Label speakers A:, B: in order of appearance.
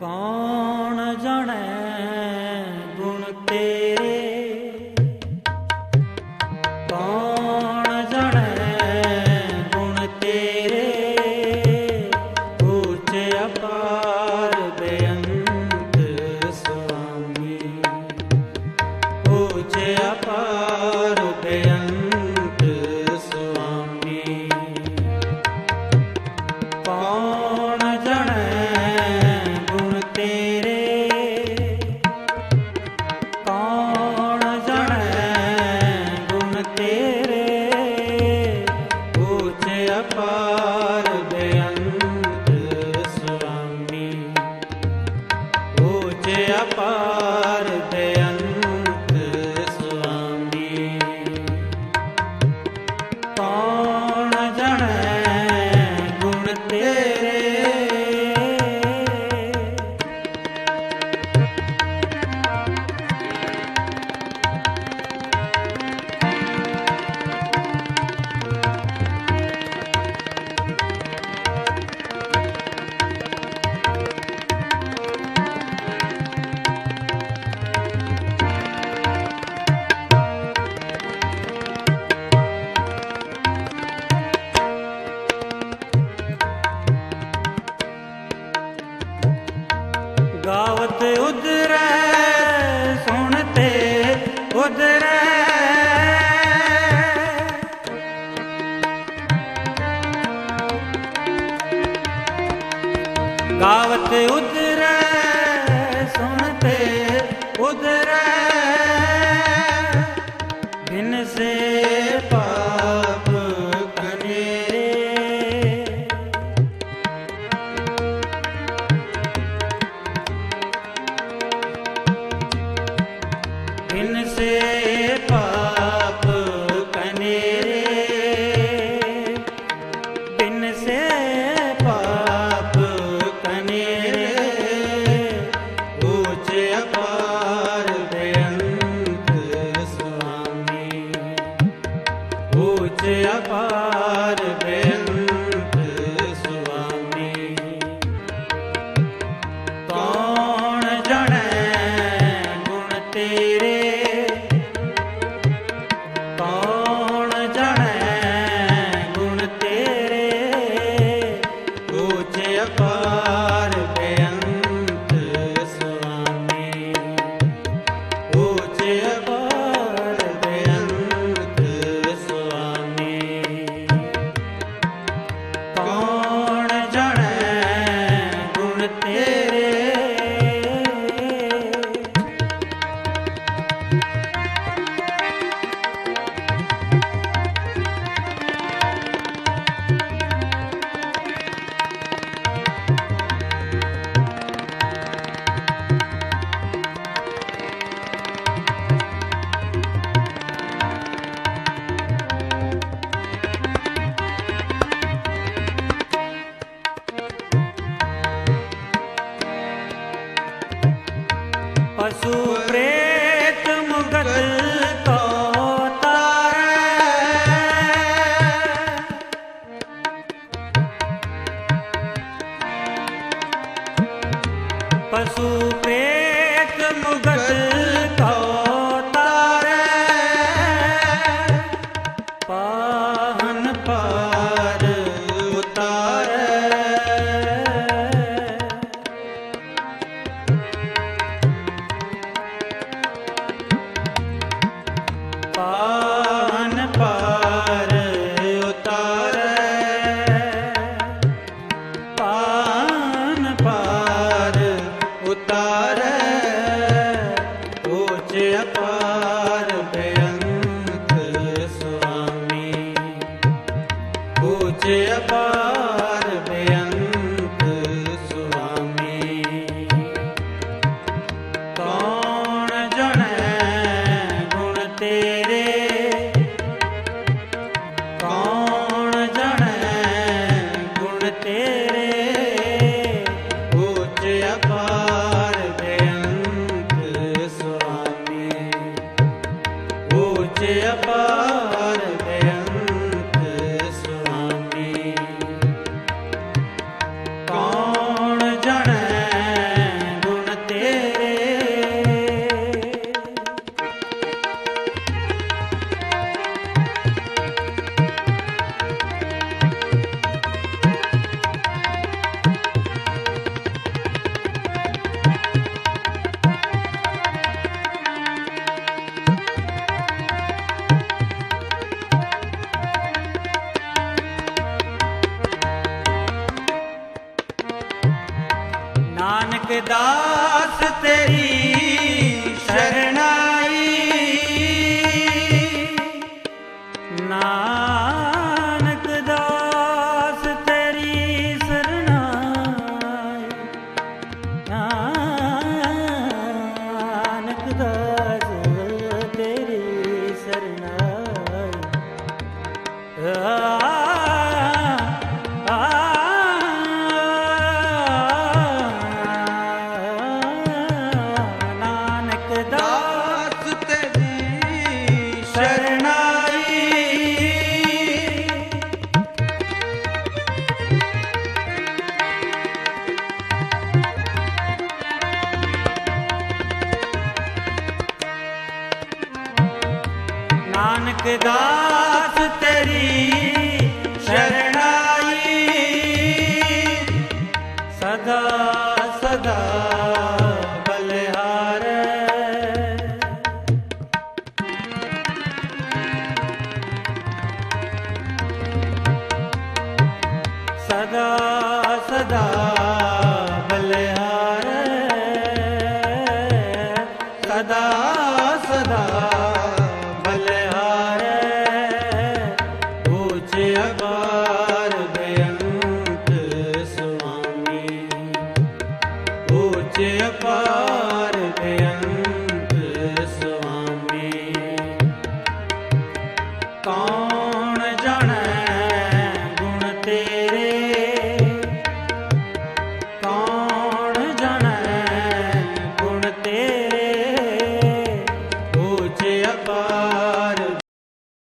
A: ਕੌਣ ਜਾਣੈ? ਮੁਝ ਅਪਾਰ ਬੇਅੰਤ ਸੁਆਮੀ। ਮੁਝ ਅਪਾਰ ਬੇਅੰਤ ਸੁਆਮੀ। ਤਾਂ ਉਦਰੈ ਗਾਵਤ ਸੁਣਤੇ ਉਦਰੈ ਬਿਨ ਪਾਪ ਕਨੇਰੇ। ਬਿਨ ਅਪਾਰ ਪਸ਼ੂ ਪ੍ਰੇਮ ਅਪਾਰ ਅਰਦਾਸ ਤੇਰੀ ਸ਼ਰਣਾਈ। ਸਦਾ ਸਦਾ ਬਲਿਹਾਰ। ਸਦਾ ਸਦਾ